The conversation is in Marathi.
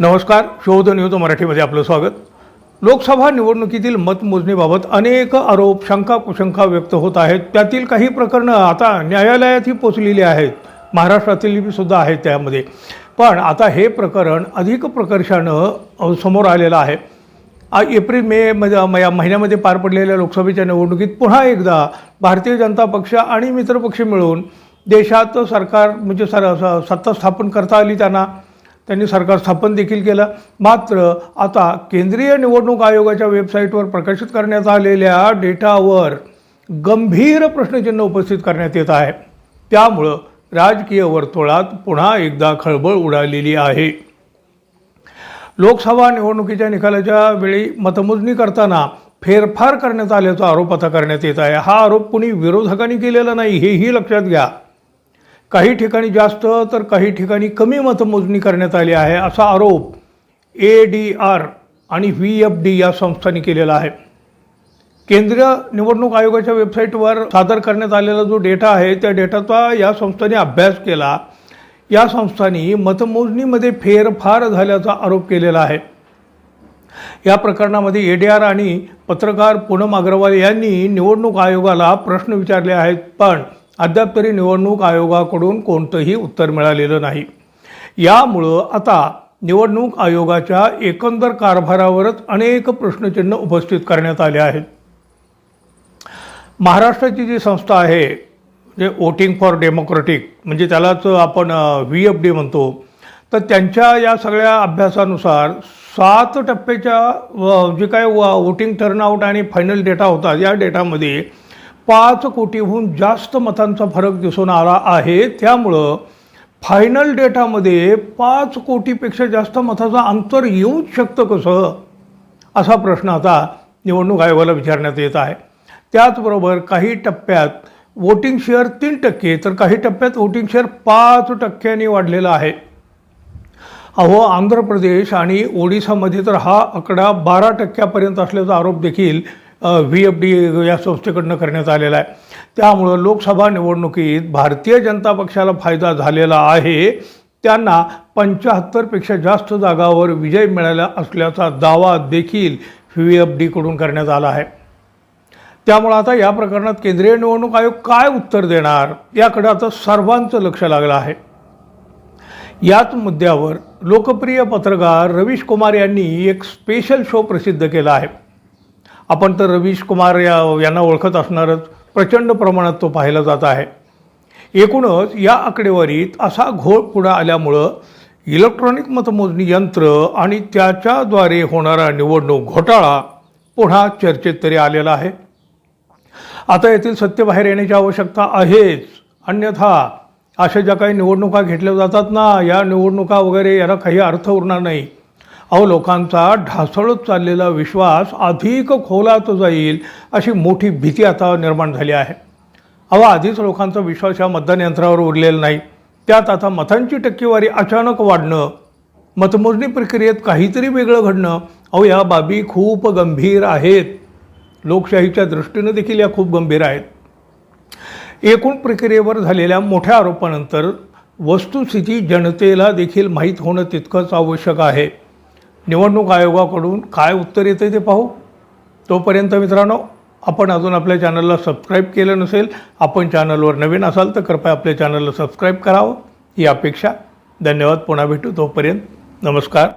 नमस्कार शोध न्यूज मराठीमध्ये आपलं स्वागत. लोकसभा निवडणुकीतील मतमोजणीबाबत अनेक आरोप शंका कुशंका व्यक्त होत आहेत. त्यातील काही प्रकरणं आता न्यायालयातही पोचलेली आहेत. महाराष्ट्रातील सुद्धा आहेत त्यामध्ये. पण आता हे प्रकरण अधिक प्रकर्षानं समोर आलेलं आहे. एप्रिल मे मध्ये म- या महिन्यामध्ये पार पडलेल्या लोकसभेच्या निवडणुकीत पुन्हा एकदा भारतीय जनता पक्ष आणि मित्रपक्ष मिळून देशात सरकार म्हणजे सर स- सत्ता स्थापन करता आली त्यांना. त्यांनी सरकार स्थापन देखील केलं. मात्र आता केंद्रीय निवडणूक आयोगाच्या वेबसाईटवर प्रकाशित करण्यात आलेल्या डेटावर गंभीर प्रश्नचिन्ह उपस्थित करण्यात येत आहे. त्यामुळं राजकीय वर्तुळात पुन्हा एकदा खळबळ उडालेली आहे. लोकसभा निवडणुकीच्या निकालाच्या वेळी मतमोजणी करताना फेरफार करण्यात आल्याचा आरोप आता करण्यात येत आहे. हा आरोप कुणी विरोधकांनी केलेला नाही हेही लक्षात घ्या. काही ठिकाणी जास्त तर काही ठिकाणी कमी मतमोजणी करण्यात आली आहे असा आरोप ए डी आर आणि व्ही एफ डी या संस्थांनी केलेला आहे. केंद्रीय निवडणूक आयोगाच्या वेबसाईटवर सादर करण्यात आलेला जो डेटा आहे त्या डेटाचा या संस्थांनी अभ्यास केला. या संस्थांनी मतमोजणीमध्ये फेरफार झाल्याचा आरोप केलेला आहे. या प्रकरणामध्ये ए डी आर आणि पत्रकार पूनम अग्रवाल यांनी निवडणूक आयोगाला प्रश्न विचारले आहेत पण अद्याप तरी निवडणूक आयोगाकडून कोणतंही उत्तर मिळालेलं नाही. यामुळं आता निवडणूक आयोगाच्या एकंदर कारभारावरच अनेक प्रश्नचिन्ह उपस्थित करण्यात आले आहेत. महाराष्ट्राची जी संस्था आहे जे वोटिंग फॉर डेमोक्रॅटिक म्हणजे त्यालाच आपण व्ही एफ डी म्हणतो तर त्यांच्या या सगळ्या अभ्यासानुसार सात टप्प्याच्या व जे काय व वोटिंग टर्नआउट आणि फायनल डेटा होता या डेटामध्ये पाच कोटीहून जास्त मतांचा फरक दिसून आला आहे. त्यामुळं फायनल डेटामध्ये पाच कोटीपेक्षा जास्त मताचं अंतर येऊच शकतं कसं? असा प्रश्न आता निवडणूक आयोगाला विचारण्यात येत आहे. त्याचबरोबर काही टप्प्यात वोटिंग शेअर तीन टक्के तर काही टप्प्यात वोटिंग शेअर पाच टक्क्यांनी वाढलेलं आहे. अहो आंध्र प्रदेश आणि ओडिसामध्ये तर हा आकडा बारा टक्क्यापर्यंत असल्याचा आरोप देखील व्ही एफ डी या संस्थेकडनं करण्यात आलेला आहे. त्यामुळं लोकसभा निवडणुकीत भारतीय जनता पक्षाला फायदा झालेला आहे. त्यांना पंच्याहत्तरपेक्षा जास्त जागावर विजय मिळाला असल्याचा दावा देखील व्ही एफ डीकडून करण्यात आला आहे. त्यामुळं आता या प्रकरणात केंद्रीय निवडणूक आयोग काय उत्तर देणार याकडे आता सर्वांचं लक्ष लागलं आहे. याच मुद्द्यावर लोकप्रिय पत्रकार रवीश कुमार यांनी एक स्पेशल शो प्रसिद्ध केला आहे. आपण तर रवीश कुमार या यांना ओळखत असणारच. प्रचंड प्रमाणात तो पाहिला जात आहे. एकूणच या आकडेवारीत असा घोळ पुढे आल्यामुळं इलेक्ट्रॉनिक मतमोजणी यंत्र आणि त्याच्याद्वारे होणारा निवडणूक घोटाळा पुन्हा चर्चेत तरी आलेला आहे. आता येथील सत्य बाहेर येण्याची आवश्यकता आहेच. अन्यथा अशा ज्या काही निवडणुका घेतल्या जातात ना या निवडणुका वगैरे याला काही अर्थ उरणार नाही. अहो लोकांचा ढासळत चाललेला विश्वास अधिक खोलात जाईल अशी मोठी भीती आता निर्माण झाली आहे. अहो आधीच लोकांचा विश्वास या मतदान यंत्रावर उरलेला नाही. त्यात आता मतांची टक्केवारी अचानक वाढणं मतमोजणी प्रक्रियेत काहीतरी वेगळं घडणं अहो या बाबी खूप गंभीर आहेत. लोकशाहीच्या दृष्टीनं देखील या खूप गंभीर आहेत. एकूण प्रक्रियेवर झालेल्या मोठ्या आरोपानंतर वस्तुस्थिती जनतेला देखील माहीत होणं तितकंच आवश्यक आहे. निवडणूक आयोगाकडून काय उत्तर येतं ते पाहू. तोपर्यंत मित्रांनो आपण अजून आपल्या चॅनलला सबस्क्राईब केलं नसेल आपण चॅनलवर नवीन असाल तर कृपया आपल्या चॅनलला सबस्क्राईब करावं. ही अपेक्षा. धन्यवाद. पुन्हा भेटू तोपर्यंत. नमस्कार.